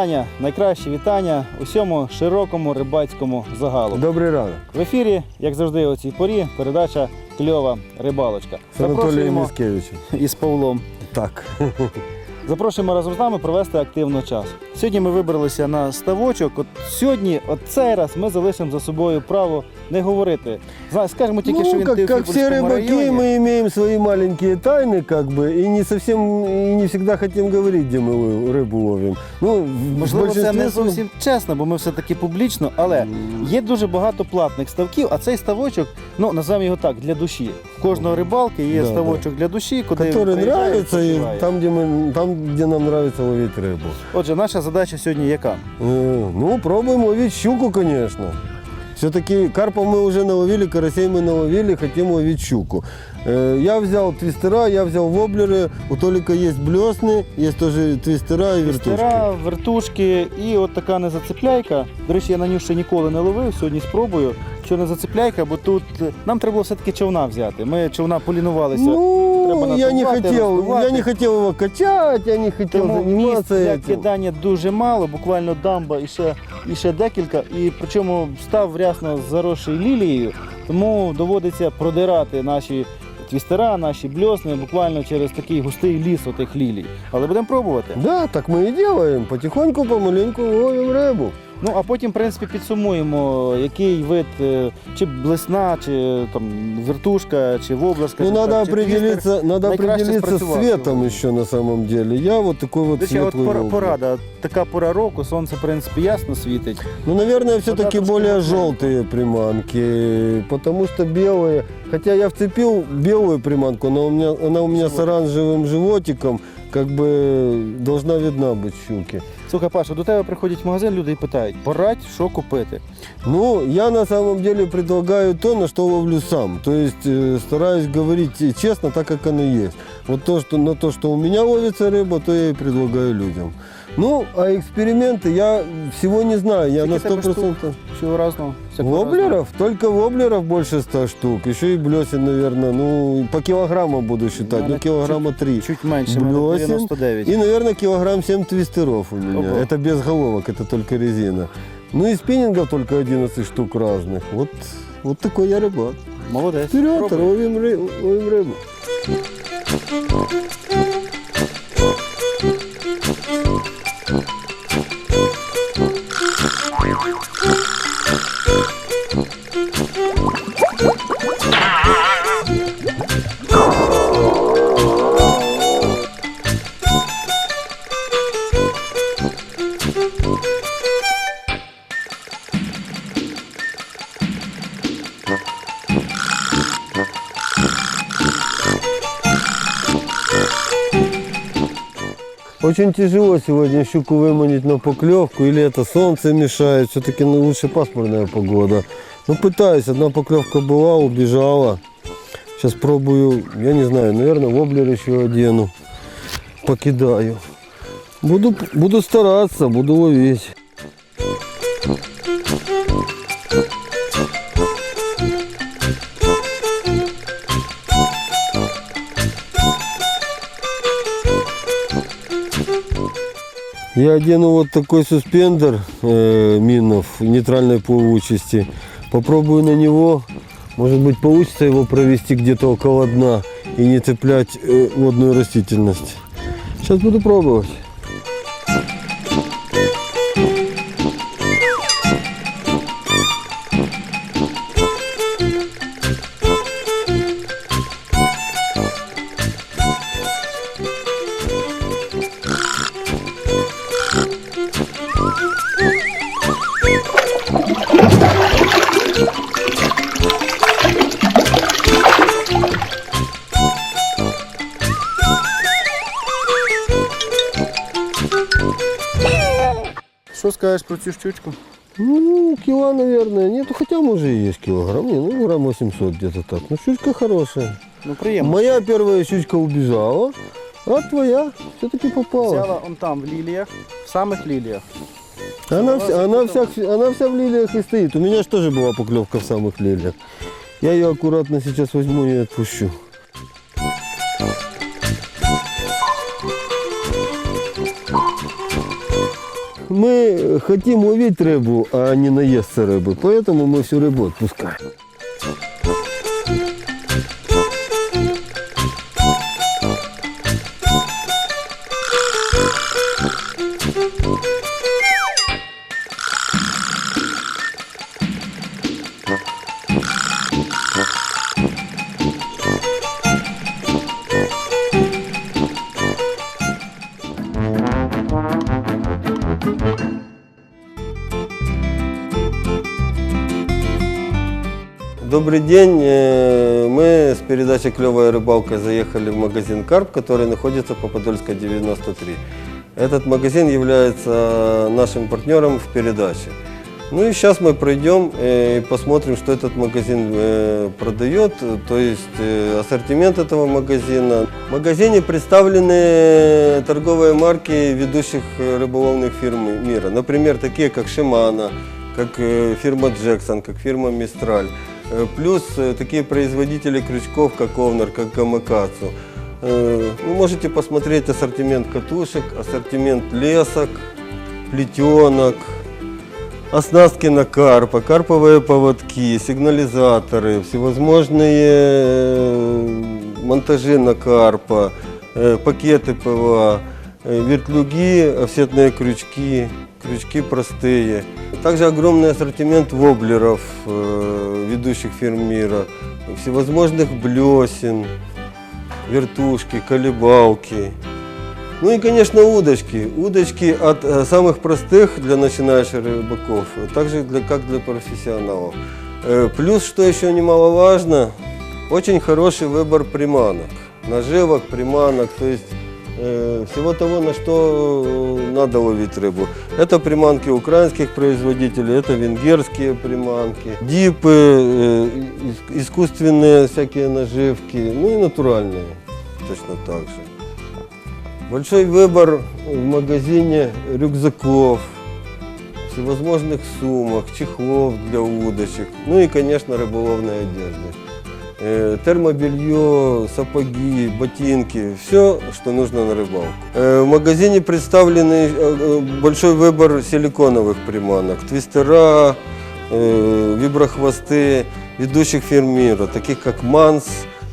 Вітання, найкращі вітання усьому широкому рибацькому загалу. Добрий ранок. В ефірі, як завжди, о цій порі, передача Кльова рибалочка. З Анатолієм Міскевичем. І із Павлом. Так. Запрошуємо разом з нами провести активно час. Сьогодні ми вибралися на ставочок. От сьогодні, от цей раз, ми залишимо за собою право не говорити. Зна- Скажемо тільки, що ну, він как, как все Теофіпольському рыбаки, районі. мы имеем свои маленькие тайны, как бы, и не совсем, и не всегда хотим говорить, где мы лов- рыбу ловим. Ну, в Можливо, це большинстве не св- зовсім чесно, бо ми все-таки публічно, але є дуже багато платних ставків, а цей ставочок, ну називаємо його так, для душі. В кожного рибалки є Да, ставочок для душі, куди він Который приїжджає, нравится, и відпочиває. там где, мы, там, где нам нравится ловить рыбу. Отже, наша задача сьогодні яка? Е, Ну, пробуємо від щуку, конечно. Все-таки карпа мы уже наловили, карасей мы наловили, хотим ловить щуку. Э, Я взял твистера, я взял воблеры, у Толика есть блесны, есть тоже твистера и вертушки. Стара, вертушки і от така незацепляйка. До речі, я на нього ще ніколи не ловив, сьогодні спробую. Що не зацепляйка, бо тут е, нам треба було все-таки човна взяти. Ми човна полінувалися. Треба Ну, я не надувати, хотел, роздувати. я не хотел его качать, я не хотел Тому місць заниматься для этим. кидання дуже мало, буквально дамба і ще, і ще декілька. І причому став рясно заросший лілією, тому доводиться продирати наші твістера, наші бльосни буквально через такий густий ліс отих лілій. Але будемо пробувати. Да, так ми і робимо. Потихоньку, помаленьку ловимо рыбу. Ну а потім, в принципі, підсумуємо, який вид, е, чи блесна, чи там вертушка, чи воблерська. Ну, чи надо так, чи твістер. определиться, надо найкраще определиться с спрацював цветом сьогодні. еще на самом деле. Я вот такой вот До речі, от светлый пора, воблер. порада. Така пора року, сонце, в принципі, ясно світить. Ну, наверное, все-таки трошки более мокренько. желтые приманки, потому что белые. Хотя я вцепил белую приманку, но у меня, она у меня с оранжевым животиком, как бы должна видна быть щуки. Слухай, Паша, до тебе приходять в магазин, люди і питають, порадь, що купити. Ну, я на самом деле предлагаю то, на что ловлю сам. То есть э, стараюсь говорить э, честно, так как оно есть. Вот то, что на то, что у меня ловится рыба, то я и предлагаю людям. Ну, а эксперименты я всего не знаю. Я Скільки на тебе 100%... Всього разного. всякого Воблеров? Только воблеров больше 100 штук. Еще и блесен, наверное, ну, по килограмму буду считать. Наверно, Ну, килограмма 3. разного. Чуть менше, в мене Блесен. 99. И, наверное, килограмм 7 твистеров у меня. Ого. Это без головок, это только резина. Ну и спиннингов только 11 штук разных. Вот, вот такой я рыбак. Молодець. Вперед, Пробуй. ловим, ры- ловим рыбу. Очень тяжело сегодня щуку выманить на поклевку, или это солнце мешает, все-таки ну, лучше пасмурная погода. Ну, пытаюсь, одна поклевка была, убежала. Сейчас пробую, я не знаю, наверное, воблер еще одену, покидаю. Буду, буду стараться, буду ловить. Я одену вот такой суспендер э, минов нейтральной плавучести. Попробую на него. Может быть получится его провести где-то около дна и не цеплять э, водную растительность. Сейчас буду пробовать. про цю щучку? Ну, кила, наверное, нету, хотя может и есть килограмм, не, ну грамм 800 где-то так. Ну, щучка хорошая. Ну, приємно. Моя первая щучка убежала, а твоя все-таки попала. Взяла он там в ліліях, в самих ліліях. Она, Взяла, вся, она, запутала. вся, она вся в лилиях и стоит. У меня же тоже была поклевка в самых лилиях. Я ее аккуратно сейчас возьму и отпущу. мы хотим ловить рыбу, а не наесться рыбы. Поэтому мы всю рыбу отпускаем. Добрый день. Э, Мы с передачи «Клевая рыбалка» заехали в магазин «Карп», который находится по Подольской 93. Этот магазин является нашим партнером в передаче. Ну и сейчас мы пройдем э, и посмотрим, что этот магазин э, продает, то есть э, ассортимент этого магазина. В магазине представлены торговые марки ведущих рыболовных фирм мира. Например, такие как «Шимана», как фирма «Джексон», как фирма «Мистраль». Плюс такие производители крючков, как «Овнер», как «Камакацу». Вы можете посмотреть ассортимент катушек, ассортимент лесок, плетенок, оснастки на карпа, карповые поводки, сигнализаторы, всевозможные э, монтажи на карпа, э, пакеты ПВА, э, вертлюги, офсетные крючки, крючки простые. Также огромный ассортимент воблеров ведущих фирм мира, всевозможных блесен, вертушки, колебалки. Ну и, конечно, удочки. Удочки от э, самых простых для начинающих рыбаков, также для, как для профессионалов. Э, плюс, что еще немаловажно, очень хороший выбор приманок. Наживок, приманок, то есть э, всего того, на что надо ловить рыбу. Это приманки украинских производителей, это венгерские приманки, дипы, ис- искусственные всякие наживки, ну и натуральные точно так же. Большой выбор в магазине рюкзаков, всевозможных сумок, чехлов для удочек, ну и, конечно, рыболовной одежды. Э, Термобелье, сапоги, ботинки, все, что нужно на рыбалку. Э, В магазине представлены э, большой выбор силиконовых приманок, твистера, виброхвосты ведущих фирм мира, таких как Манс,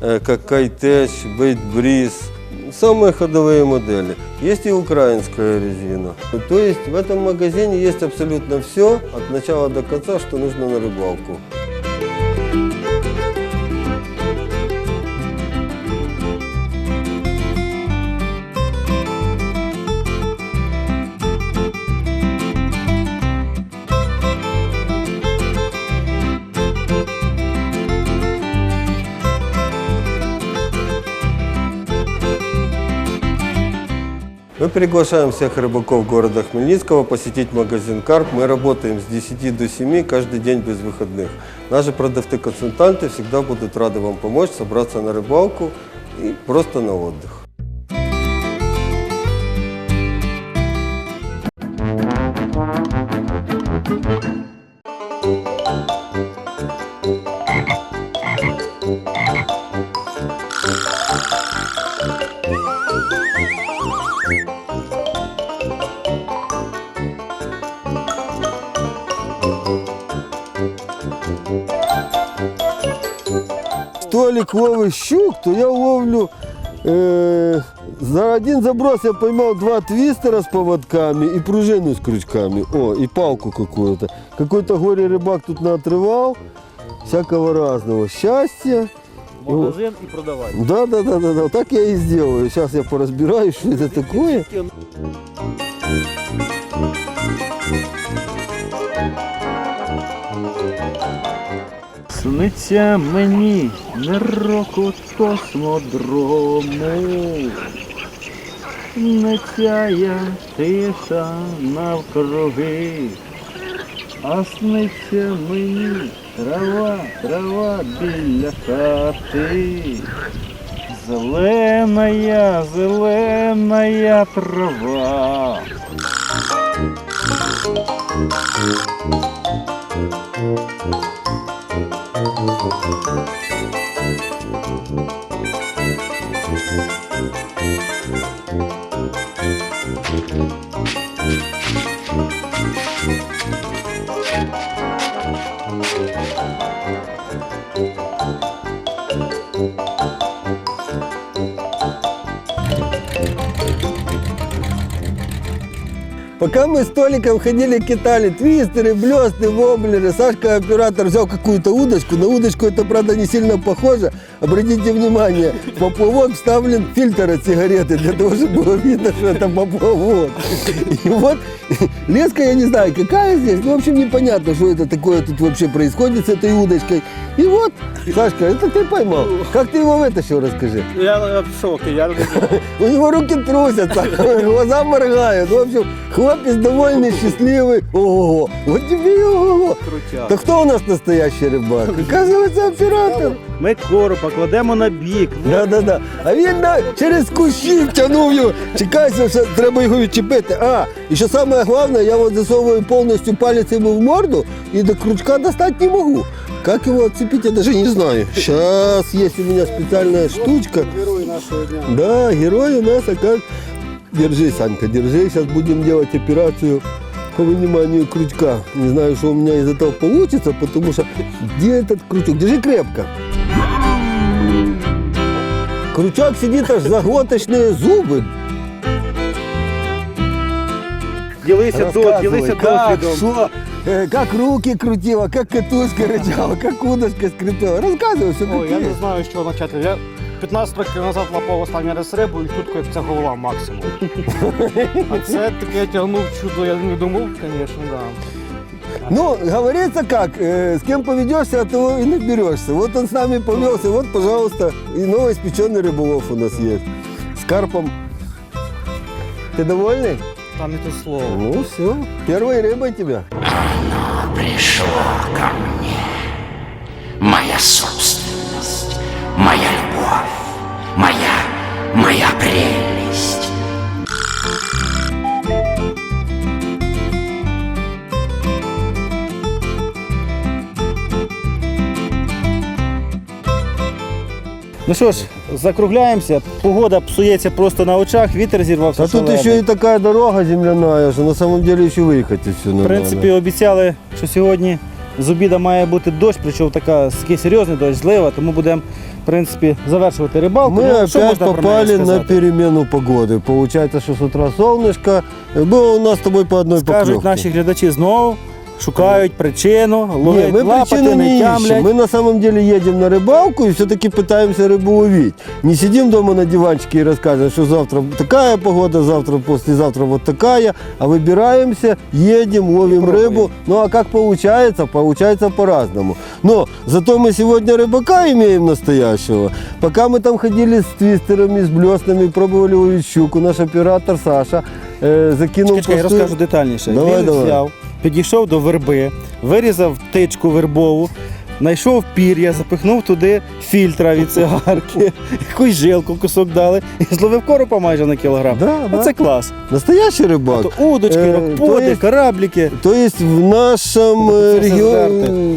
как Кайтеч, Бейт Бриз, самые ходовые модели. Есть и украинская резина. То есть в этом магазине есть абсолютно все, от начала до конца, что нужно на рыбалку. Мы приглашаем всех рыбаков города Хмельницкого посетить магазин «Карп». Мы работаем с 10 до 7 каждый день без выходных. Наши продавцы-консультанты всегда будут рады вам помочь собраться на рыбалку и просто на отдых. Ловить щук, то я ловлю э, за один заброс я поймал два твистера с поводками и пружину с крючками. О, и палку какую-то. Какой-то горе рыбак тут наотрывал. Всякого разного. Счастья. Магазин і продавай. Да, да, да, да, да. Так я и сделаю. Сейчас я поразбираюсь, что это такое. Сниться мені не року космодрому, не цяя тиша навкруги, а сниться мені трава, трава біля хати. Зеленая, зеленая трава. Пока мы с Толиком ходили, китали твистеры, блесты, воблеры, Сашка оператор взял какую-то удочку. На удочку это, правда, не сильно похоже. Обратите внимание, в поплавок вставлен фильтр от сигареты, для того, чтобы было видно, что это поплавок. И вот леска, я не знаю, какая здесь, ну, в общем, непонятно, что это такое тут вообще происходит с этой удочкой. И вот, Сашка, это ты поймал. Как ты его вытащил, расскажи. Я в шоке, я. У него руки трусятся, глаза моргают. В общем, хлопец довольный, счастливый. Ого, вот тебе и ого. Крутяк. Так кто у нас настоящий рыбак? Оказывается, оператор. Ми кору покладемо на бік. Да-да-да. А він на, через кущі втягнув його. Чекайся, все, треба його відчепити. А, і що саме головне, я от засовую повністю палець йому в морду і до крючка достать не можу. Как его отцепить, я даже не знаю. Сейчас есть у меня специальная штучка. Герой нашого дня. Да, герой у нас, а как? Держи, Санька, держи. Сейчас будем делать операцию по выниманию крючка. Не знаю, что у меня из этого получится, потому что где этот крючок? Держи крепко. Крючок сидит аж за глоточные зубы. Ділися до, Рассказывай, ділися как, досвідом. что, э, как руки крутила, как катушка рычала, как удочка скрипела. Рассказывай все Ой, я не знаю, з чого почати. Я 15 років назад лапав останній раз рибу і тут це голова максимум. А це таке я тягнув чудо, я не думав, звісно, да. Ну, говорится как, э, с кем поведешься, от того и наберешься. Вот он с нами повелся, вот, пожалуйста, и новоиспеченный рыболов у нас есть. С карпом. Ты довольный? Та не те слово. Ну, все. Первой рыбой тебя. пришло ко мне. Моя Ну що ж, закругляємося. Погода псується просто на очах, вітер зірвався. А тут шалений. еще и такая дорога земляная, что на самом деле еще выехать отсюда В принципі, обіцяли, що сьогодні з обіда має бути дощ, причому така такий серйозний дощ, злива, тому будемо в принципі, завершувати рибалку. Мы Ну, що опять можна про неї попали на сказати? перемену погоды. Получается, что с утра солнышко. Было у нас с тобой по одной Скажуть поклевке. наші глядачі знову, шукають причину, Не, ловлять мы лапати, причину не не тямлять. ищем. Мы на самом деле едем на рыбалку и все-таки пытаемся рыбу увидеть. Не сидим дома на диванчике и рассказываем, что завтра такая погода, завтра, послезавтра вот такая. А выбираемся, едем, ловим пробуем. рыбу. Ну а как получается? Получается по-разному. Но зато мы сегодня рыбака имеем настоящего. Пока мы там ходили с твистерами, с блеснами, пробовали ловить щуку, наш оператор Саша э, закинул Чекай, я пустую- розкажу детальніше. Давай, Він давай. взяв, підійшов до верби, вирізав тичку вербову, знайшов пір'я, запихнув туди фільтра від цигарки, якусь жилку кусок дали і зловив коропа майже на кілограм. Да, да. Оце клас. Настоящий рыбак. То удочки, Е, рокподи, то есть- корабліки. То есть в нашем Это э, все регионе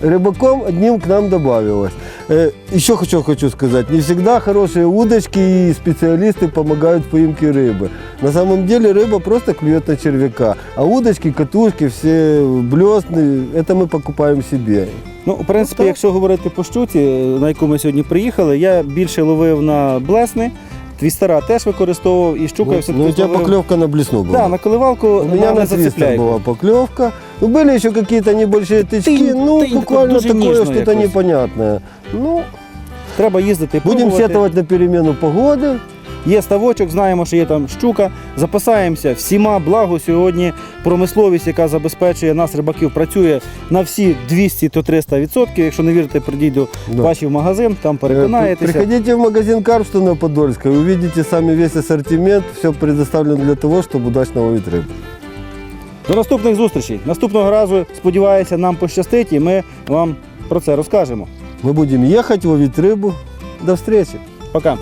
рыбаком одним к нам добавилось. Э, Еще хочу, хочу сказать, не всегда хорошие удочки и специалисты помогают в поимке рыбы. На самом деле рыба просто клюет на червяка, а удочки, катушки, все блесны, это мы покупаем себе. Ну, в принципі, так. якщо говорити по щуці, на яку ми сьогодні приїхали, я більше ловив на блесни, твістера теж використовував і щука Ну, все-таки ну, у тебя зловив. поклевка на блесну была. Да, на коливалку У меня на, на на твистер зацепляйку. была поклевка. Ну, были еще какие-то небольшие тычки, Ты- ну, ты буквально дуже такое нежно что-то якось. непонятное. Ну, Треба їздити. будем пробувати. сетовать на перемену погоды. Є ставочок, знаємо, що є там щука. Запасаємося всіма. Благо сьогодні промисловість, яка забезпечує нас, рибаків, працює на всі 200-300 відсотків. Якщо не вірите, прийдіть до Да. вашій в магазин, там Э, переконаєтеся. Приходите в магазин Карпшту на Подольской, увидите сами весь ассортимент, все предоставлено для того, чтобы удачно ловить рыбу. До наступних зустрічей. Наступного разу, сподіваюся, нам пощастить і ми вам про це розкажемо. Мы будем ехать, ловить рыбу. До встречи! Пока.